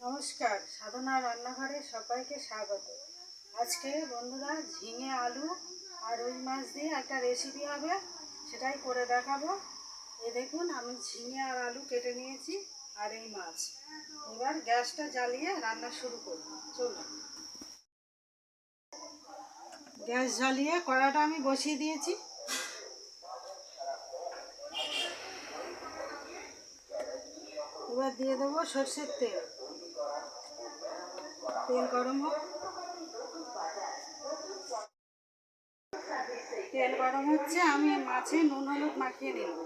নমস্কার, সাধনা রান্নাঘরে সবাইকে স্বাগত। আজকে বন্ধুরা ঝিঙে আলু আর রুই মাছ দিয়ে একটা রেসিপি হবে, সেটাই করে দেখাবো। এই দেখুন, আমি ঝিঙে আর আলু কেটে নিয়েছি আর এই মাছ। এবার গ্যাসটা জ্বালিয়ে রান্না শুরু করব। চলুন। গ্যাস জ্বালিয়ে কড়াটা আমি বসিয়ে দিয়েছি। এবার দিয়ে দেবো সর্ষের তেল। তেল গরম হোক। তেল গরম হচ্ছে, আমি মাছে নুন, হলুদ মাখিয়ে নিব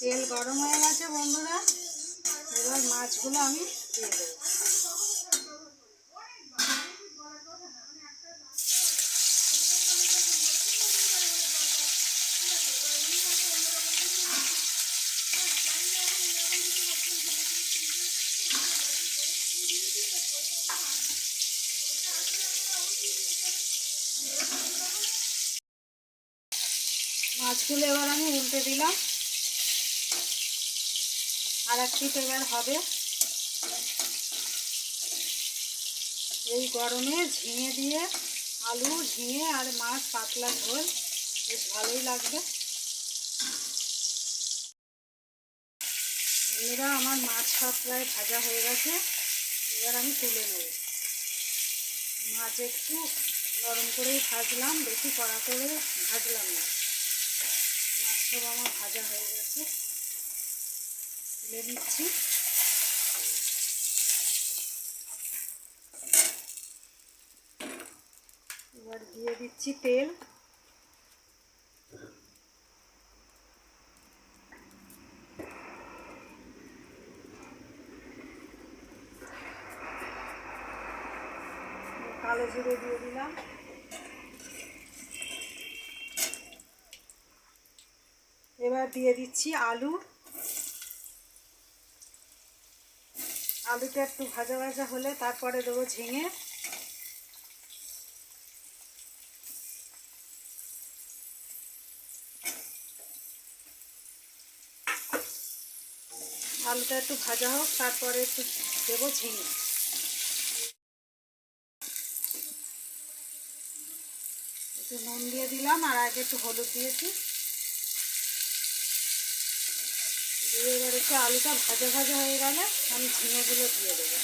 তেল গরম হয়ে গেছে বন্ধুরা, এবার মাছগুলো আমি দিয়ে দেবো। মাছগুলো এবার আমি উল্টে দিলাম। আর এক পিঠ এবার হবে। এই গরমে ঝিঙে দিয়ে আলু, ঝিঙে আর মাছ পাতলা ঝোল, বেশ ভালোই লাগবে। বন্ধুরা, আমার মাছ প্রায় ভাজা হয়ে গেছে। এবার আমি তুলে নেব। মাছ একটু গরম করেই ভাজলাম, বেশি কড়া করে ভাজলাম না। সব আমার ভাজা হয়ে গেছে। তুলে দিচ্ছি এবার দিয়ে দিচ্ছি তেল। কালো জিরে দিয়ে দিলাম। এবার দিয়ে দিচ্ছি আলু। আলুটা একটু ভাজা ভাজা হলে তারপরে দেবো ঝিঙে। আলুটা একটু ভাজা হোক, তারপরে একটু দেবো ঝিঙে। একটু নুন দিয়ে দিলাম, আর আগে একটু হলুদ দিয়েছি। দিয়ে এবার একটু আলুটা ভাজা ভাজা হয়ে গেলে আমি ঝিঙেগুলো দিয়ে দেবো।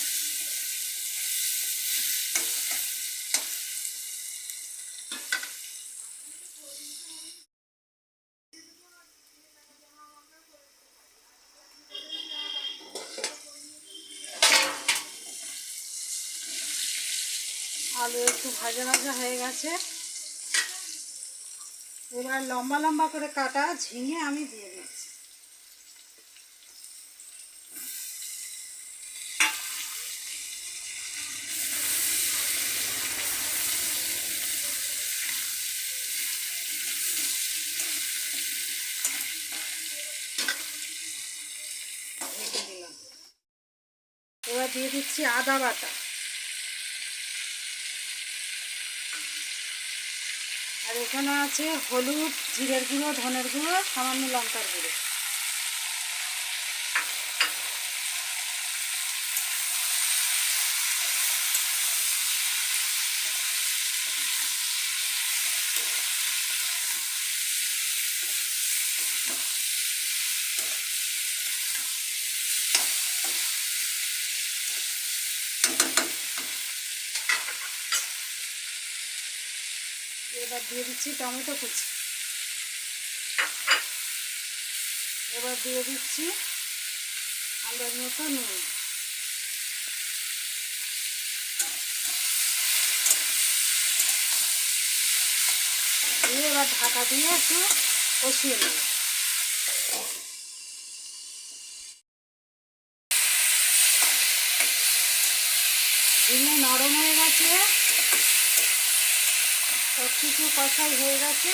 আলু একটু ভাজা ভাজা হয়ে গেছে। এবার লম্বা লম্বা করে কাটা ঝিঙে আমি দিয়ে দিয়ে দিচ্ছি আদা বাটা। আর এখানে আছে হলুদ, জিরের গুঁড়ো, ধনের গুঁড়ো, সামান্য লঙ্কার গুঁড়ো। এবার দিয়ে দিচ্ছি টমেটো কুচি। এবার দিয়ে দিচ্ছি আন্দাজ মতো নুন। দিয়ে এবার ঢাকা দিয়ে একটু কষিয়ে নেব। ঝিঙে নরম হয়ে গেছে। সব কিছু কষাই হয়ে গেছে।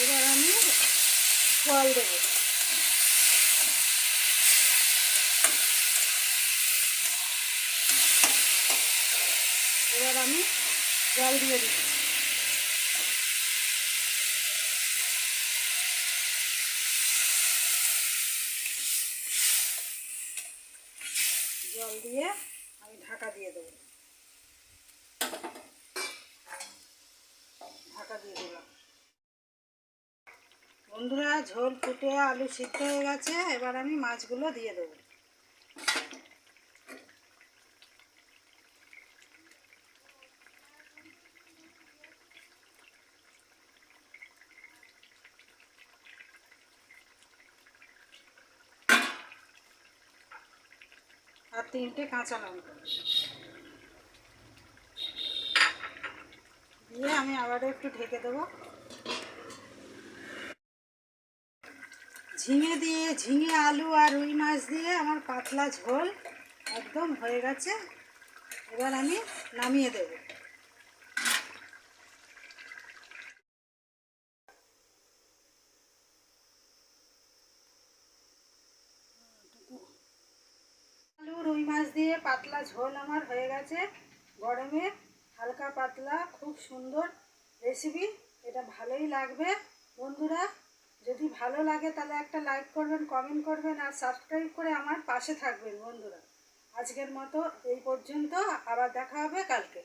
এবার আমি জল দেব। এবার আমি জল দিয়ে দিচ্ছি। জল দিয়ে আমি ঢাকা দিয়ে দেবো। ঢাকা দিয়ে দিলাম। বন্ধুরা, ঝোল ফুটে আলু সিদ্ধ হয়ে গেছে, এবার আমি মাছগুলো দিয়ে দেবো। আর তিনটে কাঁচা লঙ্কা দিয়ে আমি আবারও একটু ঢেকে দেবো। ঝিঙে দিয়ে, ঝিঙে আলু আর রুই মাছ দিয়ে আমার পাতলা ঝোল একদম হয়ে গেছে। এবার আমি নামিয়ে দেব। আলু, রুই মাছ দিয়ে পাতলা ঝোল আমার হয়ে গেছে। গরমে হালকা পাতলা, খুব সুন্দর রেসিপি এটা ভালোই লাগবে। বন্ধুরা, যদি ভালো লাগে তাহলে একটা লাইক করবেন কমেন্ট করবেন আর সাবস্ক্রাইব করে আমার পাশে থাকবেন বন্ধুরা। আজকের মতো এই পর্যন্ত, আবার দেখা হবে কালকে।